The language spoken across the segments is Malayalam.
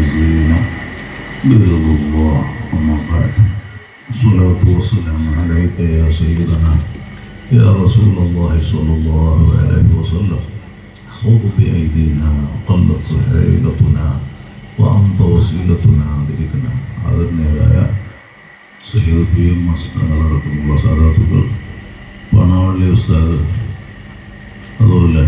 الفائزين برضا الله أما بعد الصلاة والسلام عليك يا سيدنا يا رسول الله صلى الله عليه وسلم خذ بأيدينا قلت سحيلتنا وأنت وسيلتنا ذكرنا ആദരണീയരായ സയ്യിദ് പി എം മസ്തങ്ങളടക്കമുള്ള സാധാത്തുക്കൾ പണവള്ളി ഉസ്താദ് അതുപോലെ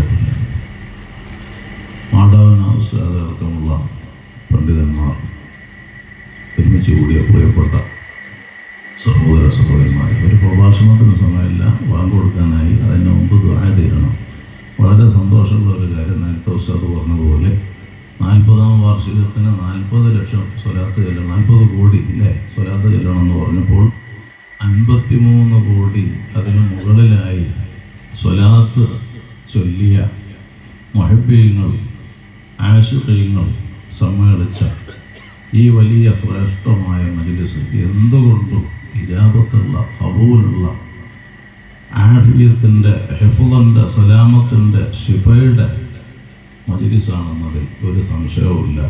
ഒരു പ്രഭാഷണത്തിന് സമയമില്ല. വാങ്ങ് കൊടുക്കാനായി അതിന് മുമ്പ് ദ്വാര തീരണം വളരെ സന്തോഷമുള്ള ഒരു കാര്യം നേരത്തെ ഉസ്താദ് പറഞ്ഞതുപോലെ നാൽപ്പതാം വാർഷികത്തിന് നാൽപ്പത് ലക്ഷം സ്വലാത്ത് ചെല്ലണം. നാൽപ്പത് കോടി അല്ലേ സ്വലാത്ത് ചെല്ലണം എന്ന് പറഞ്ഞപ്പോൾ അൻപത്തിമൂന്ന് കോടി അതിന് മുകളിലായി സ്വലാത്ത് ചൊല്ലിയ മഹബീങ്ങൾ ആശുഖീങ്ങൾ സമ്മേളിച്ച ഈ വലിയ ശ്രേഷ്ഠമായ മജിലിസ് എന്തുകൊണ്ടും ഇജാബത്തുള്ള കബൂലുള്ള ആഫിയത്തിന്റെ ഹെഫുദന്റെ സലാമത്തിന്റെ ഷിഫയുടെ മജിലിസാണെന്നതിൽ ഒരു സംശയവുമില്ല.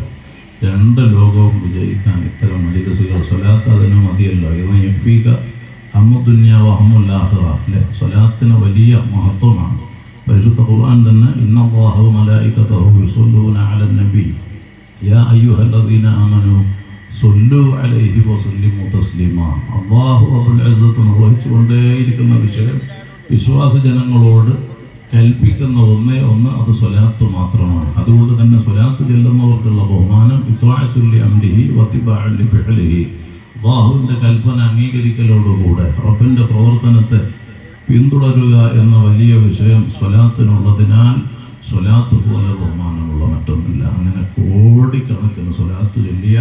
രണ്ട് ലോകവും വിജയിക്കാൻ ഇത്തരം മജിലിസുകൾ സ്വലാത്ത് അതിന് മതിയല്ലോ. ഇന്ന് എഫീക അമ്മുദുന്യാവ് ഹമ്മുല്ലാഹിറ അല്ലെ? സ്വലാത്തിന് വലിയ മഹത്വമാണ്. പരിശുദ്ധ ഖുർആൻ തന്നെ ഇന്നല്ലാഹു മലായികതഹു യുസല്ലൂന അലൻ നബി. യാ അയ്യുഹല്ലദീന ആമനു സൊല്ലു അലൈഹി വസല്ലിമു തസ്ലീമ. അള്ളാഹു അബുൽ അസത്ത് നിർവഹിച്ചുകൊണ്ടേയിരിക്കുന്ന വിഷയം വിശ്വാസ ജനങ്ങളോട് കൽപ്പിക്കുന്ന ഒന്നേ ഒന്ന് അത് സ്വലാത്ത് മാത്രമാണ്. അതുകൊണ്ട് തന്നെ സ്വലാത്ത് ചെല്ലുന്നവർക്കുള്ള ബഹുമാനം ഇത്വാഴത്തുല്ലി അംലിഹി വത്തിബാഴി ഫിഹലിഹി അള്ളാഹുവിന്റെ കൽപ്പന അംഗീകരിക്കലോടുകൂടെ റബ്ബിന്റെ പ്രവർത്തനത്തെ പിന്തുടരുക എന്ന വലിയ വിഷയം സ്വലാത്തിനുള്ളതിനാൽ സ്വലാത്ത് പോലെ ബഹുമാനമുള്ള മറ്റൊന്നില്ല അങ്ങനെ കോടിക്കണക്കിന് സ്വലാത്ത് ചൊല്ലിയ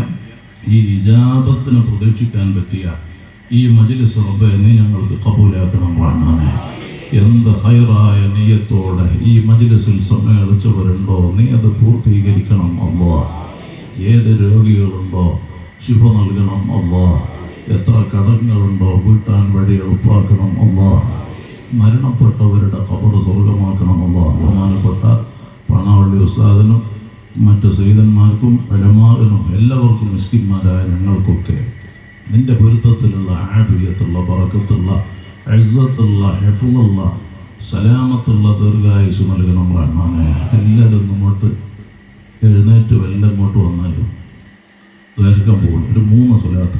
ഈ ഇജാബത്തിന് പ്രതീക്ഷിക്കാൻ പറ്റിയ ഈ മജിലിസ് റബ്ബെ നീ ഞങ്ങൾക്ക് കബൂലാക്കണം റഹ്മാനെ എന്ത് ഹൈറായ നെയ്യത്തോടെ ഈ മജിലിസിൽ സമ്മേളിച്ചവരുണ്ടോ? നീ അത് പൂർത്തീകരിക്കണം അള്ളാ. ഏത് രോഗികളുണ്ടോ ശിഫ നൽകണം അള്ളാ. എത്ര കടങ്ങളുണ്ടോ വീട്ടാൻ വഴി എളുപ്പാക്കണം അള്ളാ. മരണപ്പെട്ടവരുടെ കബർ സ്വർഗമാക്കണം അള്ളാ. ബഹുമാനപ്പെട്ട പണവള്ളി ഉസ്താദിനും മറ്റ് സൈതന്മാർക്കും പരമാകനും എല്ലാവർക്കും മിസ്കിന്മാരായ ഞങ്ങൾക്കൊക്കെ നിന്റെ പൊരുത്തത്തിലുള്ള ആഫിയത്തുള്ള പറക്കത്തുള്ള അഴ്സത്തുള്ള ഹെഫുള്ള സലാമത്തുള്ള ദീർഘായുസ് നൽകണം റഹ്മാനെ എല്ലാവരും ഇങ്ങോട്ട് എഴുന്നേറ്റ് വല്ല ഇങ്ങോട്ട് വന്നാലും ദീർഘം പോകും ഒരു മൂന്ന് സ്വലാത്ത്.